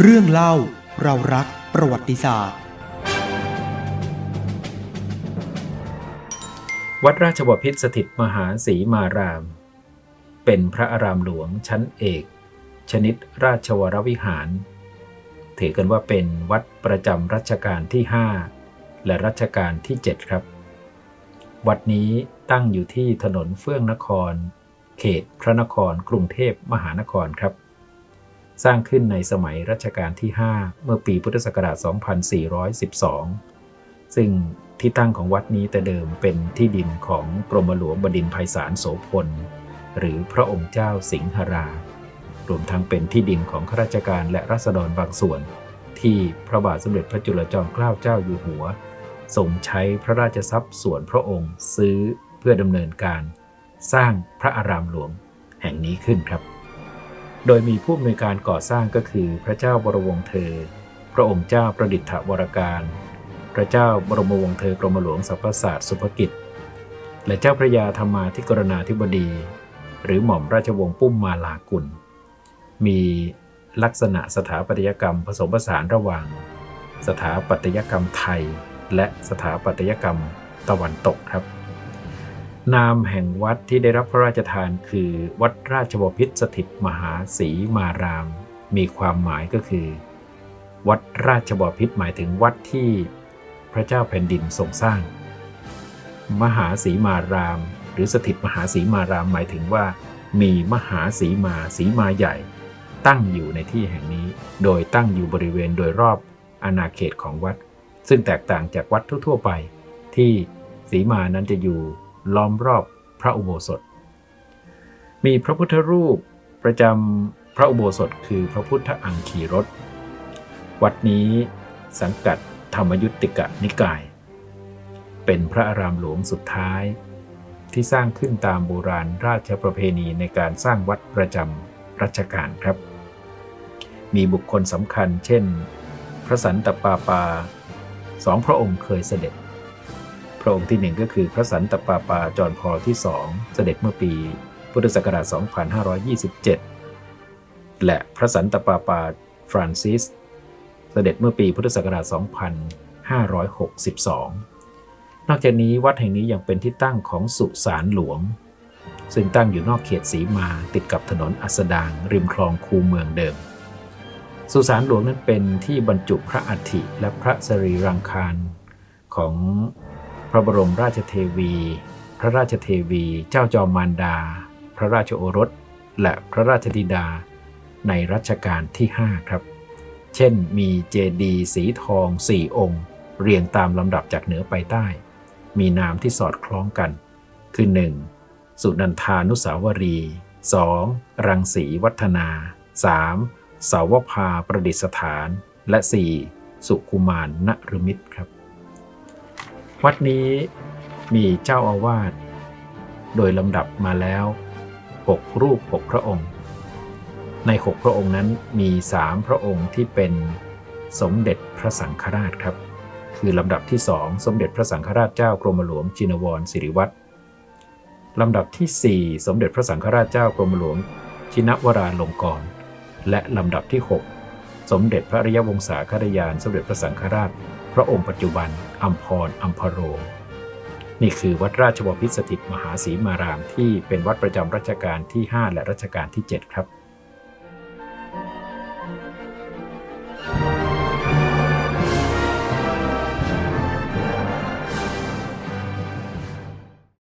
เรื่องเล่าเรารักประวัติศาสตร์ วัดราชบพิตรสถิตมหาศรีมาราม เป็นพระอารามหลวงชั้นเอก ชนิดราชวรวิหาร ถือกันว่าเป็นวัดประจำรัชกาลที่ 5 และรัชกาลที่ 7 ครับ วัดนี้ตั้งอยู่ที่ถนนเฟื่องนคร เขตพระนครกรุงเทพมหานครครับ สร้างขึ้นในสมัยรัชกาลที่ 5 เมื่อปีพุทธศักราช 2412 ซึ่งที่ตั้งของวัดนี้แต่เดิมเป็นที่ดินของกรมหลวงบดินทร์ไพศาลโสพล หรือพระองค์เจ้าสิงหรา รวมทั้งเป็นที่ดินของข้าราชการและราษฎรบางส่วน ที่พระบาทสมเด็จพระจุลจอมเกล้าเจ้าอยู่หัวทรงใช้พระราชทรัพย์ส่วนพระองค์ซื้อเพื่อดำเนินการ สร้างพระอารามหลวงแห่งนี้ขึ้นครับ โดยมีผู้อำนวยการก่อสร้างก็คือพระเจ้าบรมวงศ์เธอ พระองค์เจ้าประดิษฐวรการ พระเจ้าบรมวงศ์เธอกรมหลวงสรรพศาสตร์สุภกิจ และเจ้าพระยาธรรมาธิกรณาธิบดี หรือหม่อมราชวงศ์ปุ้มมาลากุล มีลักษณะสถาปัตยกรรมผสมผสานระหว่าง สถาปัตยกรรมไทย และสถาปัตยกรรมตะวันตกครับ นามแห่งวัดที่ได้รับพระราชทานคือ วัดราชบพิตรสถิตมหาศรีมาราม มีความหมายก็คือ วัดราชบพิตรหมายถึงวัดที่พระเจ้าแผ่นดินทรงสร้าง มหาศรีมาราม หรือสถิตมหาศรีมารามหมายถึงว่า มีมหาศรีมาศรีมาใหญ่ ตั้งอยู่ในที่แห่งนี้ โดยตั้งอยู่บริเวณโดยรอบอาณาเขตของวัด ซึ่งแตกต่างจากวัดทั่วๆไป ที่ศรีมานั้นจะอยู่ ล้อมรอบพระอุโบสถ มีพระพุทธรูปประจำพระอุโบสถคือพระพุทธอังคีรถวัดนี้สังกัดธรรมยุติกะนิกาย เป็นพระอารามหลวงสุดท้าย ที่สร้างขึ้นตามโบราณราชประเพณีในการสร้างวัดประจำรัชกาลครับ มีบุคคลสำคัญเช่น พระสันตะปาปาสองพระองค์เคยเสด็จ ระองค์ที่หนึ่งก็คือพระสันตะปาปาจอห์นพอลที่สองเสด็จเมื่อปี พุทธศักราช 2527 และพระสันตะปาปาฟรานซิส เสด็จเมื่อปีพุทธศักราช 2562 นอกจากนี้วัดแห่งนี้ยังเป็นที่ตั้งของสุสานหลวง ซึ่งตั้งอยู่นอกเขตสีมาติดกับถนนอัสดาง ริมคลองคูเมืองเดิมสุสานหลวงนั้นเป็นที่บรรจุพระอัฐิและพระสรีรังคารของ ระบรมราชเทวี พระราชเทวี เจ้าจอมมารดา พระราชโอรส และพระราชธิดา ในรัชกาลที่ 5 ครับ เช่นมีเจดีย์สีทองสี่องค์ เรียงตามลำดับจากเหนือไปใต้ มีนามที่สอดคล้องกัน คือ 1. สุนันทานุสาวรี 2. รังสีวัฒนา 3. สาวภาประดิษฐาน และ 4. สุคุมารนรมิตรครับ วัดนี้มีเจ้าอาวาสโดยลำดับมาแล้ว 6 รูป 6 พระองค์ ใน 6 พระองค์นั้นมี 3 พระองค์ที่เป็นสมเด็จพระสังฆราชครับ คือลำดับที่ 2 สมเด็จพระสังฆราชเจ้ากรมหลวงจินวรสิริวัตรลำดับทีสี่4 สมเด็จพระสังฆราชเจ้ากรมหลวงชินวราลงกรณ์และลำดับที่ 6 สมเด็จพระอริยวงศาคตยาน สมเด็จพระสังฆราช พระองค์ปัจจุบันอัมพรอัมพโร นี่คือวัดราชบพิตรสถิตมหาศรีมารามที่เป็นวัดประจำรัชกาลที่ 5 และรัชกาลที่ 7 ครับ